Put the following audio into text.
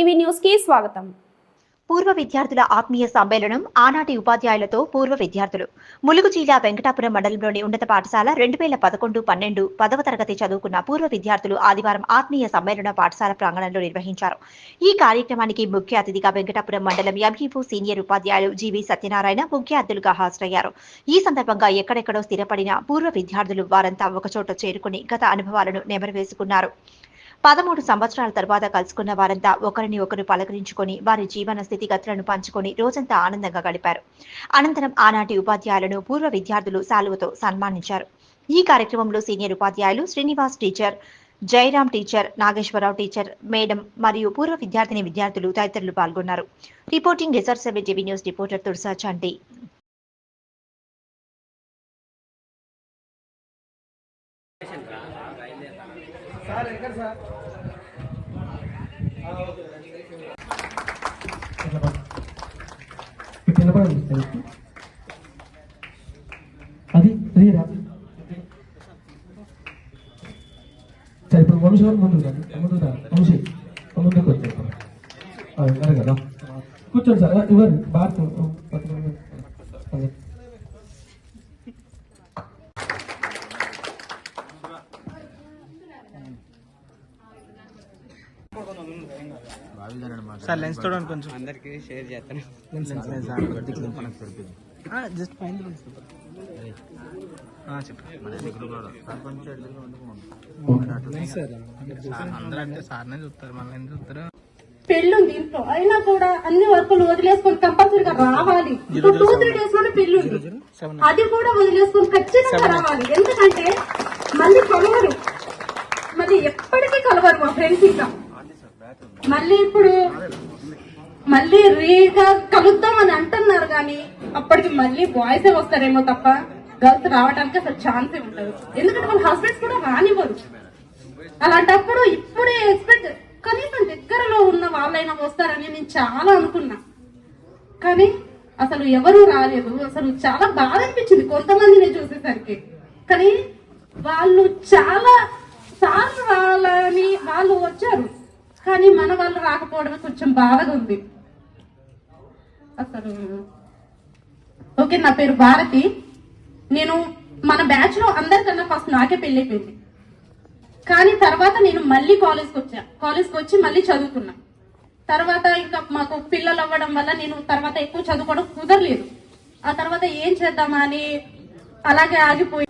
TV న్యూస్కి స్వాగతం. పూర్వ విద్యార్థుల ఆత్మీయ సమ్మేళనం ఆనాటి ఉపాధ్యాయులతో పూర్వ విద్యార్థులు. ములుగు జిల్లా వెంకటాపురం మండలంలోని ఉన్నత పాఠశాల రెండు వేల పదకొండు పన్నెండు పదవ తరగతి చదువుకున్న పూర్వ విద్యార్థులు ఆదివారం ఆత్మీయ సమ్మేళన పాఠశాల ప్రాంగణంలో నిర్వహించారు. ఈ కార్యక్రమానికి ముఖ్య అతిథిగా వెంకటాపురం మండలం ఎంఈఓ సీనియర్ ఉపాధ్యాయులు జీవి సత్యనారాయణ ముఖ్య అతిథులుగా హాజరయ్యారు. ఈ సందర్భంగా ఎక్కడెక్కడో స్థిరపడిన పూర్వ విద్యార్థులు వారంతా ఒకచోట చేరుకుని గత అనుభవాలను నెమరవేసుకున్నారు పదమూడు సంవత్సరాల తర్వాత కలుసుకున్న వారంతా ఒకరిని ఒకరు పలకరించుకొని వారి జీవన స్థితిగతులను పంచుకొని రోజంతా ఆనందంగా గడిపారు. అనంతరం ఆనాటి ఉపాధ్యాయులను పూర్వ విద్యార్థులు శాలువతో సన్మానించారు. ఈ కార్యక్రమంలో సీనియర్ ఉపాధ్యాయులు Srinivas teacher Jayaram teacher Nageswara Rao teacher madam మరియు పూర్వ విద్యార్థిని విద్యార్థులు తదితరులు పాల్గొన్నారు. Reporting research seven TV news reporter Tursa Chanti. అది రీరా సరే ఇప్పుడు వంశీ గారు ముందుకు రండి వంశీ ముందుకు వచ్చారు కదా కూర్చోండి సార్ ఇవ్వండి. భారత్ అదే. సార్ లెన్స్ చూడండి కొంచెం అందరికి షేర్ చేస్తాను. జస్ట్ పైన చెప్పు. సార్ అందరూ అంటే సార్నే చూస్తారు మళ్ళీ ఎందుకు చూస్తారు. పెళ్ళి ఉంది ఇంట్లో అయినా కూడా అన్ని వర్కులు వదిలేసుకొని కంపల్సరీగా రావాలి. ఇప్పుడు టూ త్రీ డేస్లోనే పెళ్ళి ఉంది అది కూడా వదిలేసుకొని ఖచ్చితంగా రావాలి. ఎందుకంటే మళ్ళీ కలవరు. మళ్ళీ ఎప్పటికీ కలవరు మా ఫ్రెండ్స్ ఇంకా. మళ్ళీ ఇప్పుడు మళ్ళీ రీగా కలుద్దాం అని అంటున్నారు కానీ అప్పటికి మళ్ళీ బాయ్స్ వస్తారేమో తప్ప గర్ల్స్ రావడానికి అసలు ఛాన్సే ఉండదు. ఎందుకంటే వాళ్ళ హస్బెండ్స్ కూడా రానివ్వరు. అలాంటప్పుడు ఇప్పుడే ఎక్స్పెక్ట్ కనీసం దగ్గరలో ఉన్న వాళ్ళైనా వస్తారని నేను చాలా అనుకున్నా. కానీ అసలు ఎవరు రాలేదు. అసలు చాలా బాధ అనిపించింది కొంతమందిని చూసేసరికి. కానీ వాళ్ళు చాలా సార్లు వాళ్ళని వాళ్ళు వచ్చారు. కానీ మన వాళ్ళు రాకపోవడం కొంచెం బాధగా ఉంది. అసలు ఓకే నా పేరు భారతి. నేను మన బ్యాచ్లో అందరికన్నా ఫస్ట్ నాకే పెళ్ళైపోయింది. కానీ తర్వాత నేను మళ్ళీ కాలేజ్కి వచ్చా. కాలేజ్కి వచ్చి మళ్ళీ చదువుకున్నా. తర్వాత ఇంకా మాకు పిల్లలు అవ్వడం వల్ల నేను తర్వాత ఎక్కువ చదువుకోవడం కుదరలేదు. ఆ తర్వాత ఏం చేద్దామా అని అలాగే ఆగిపోయి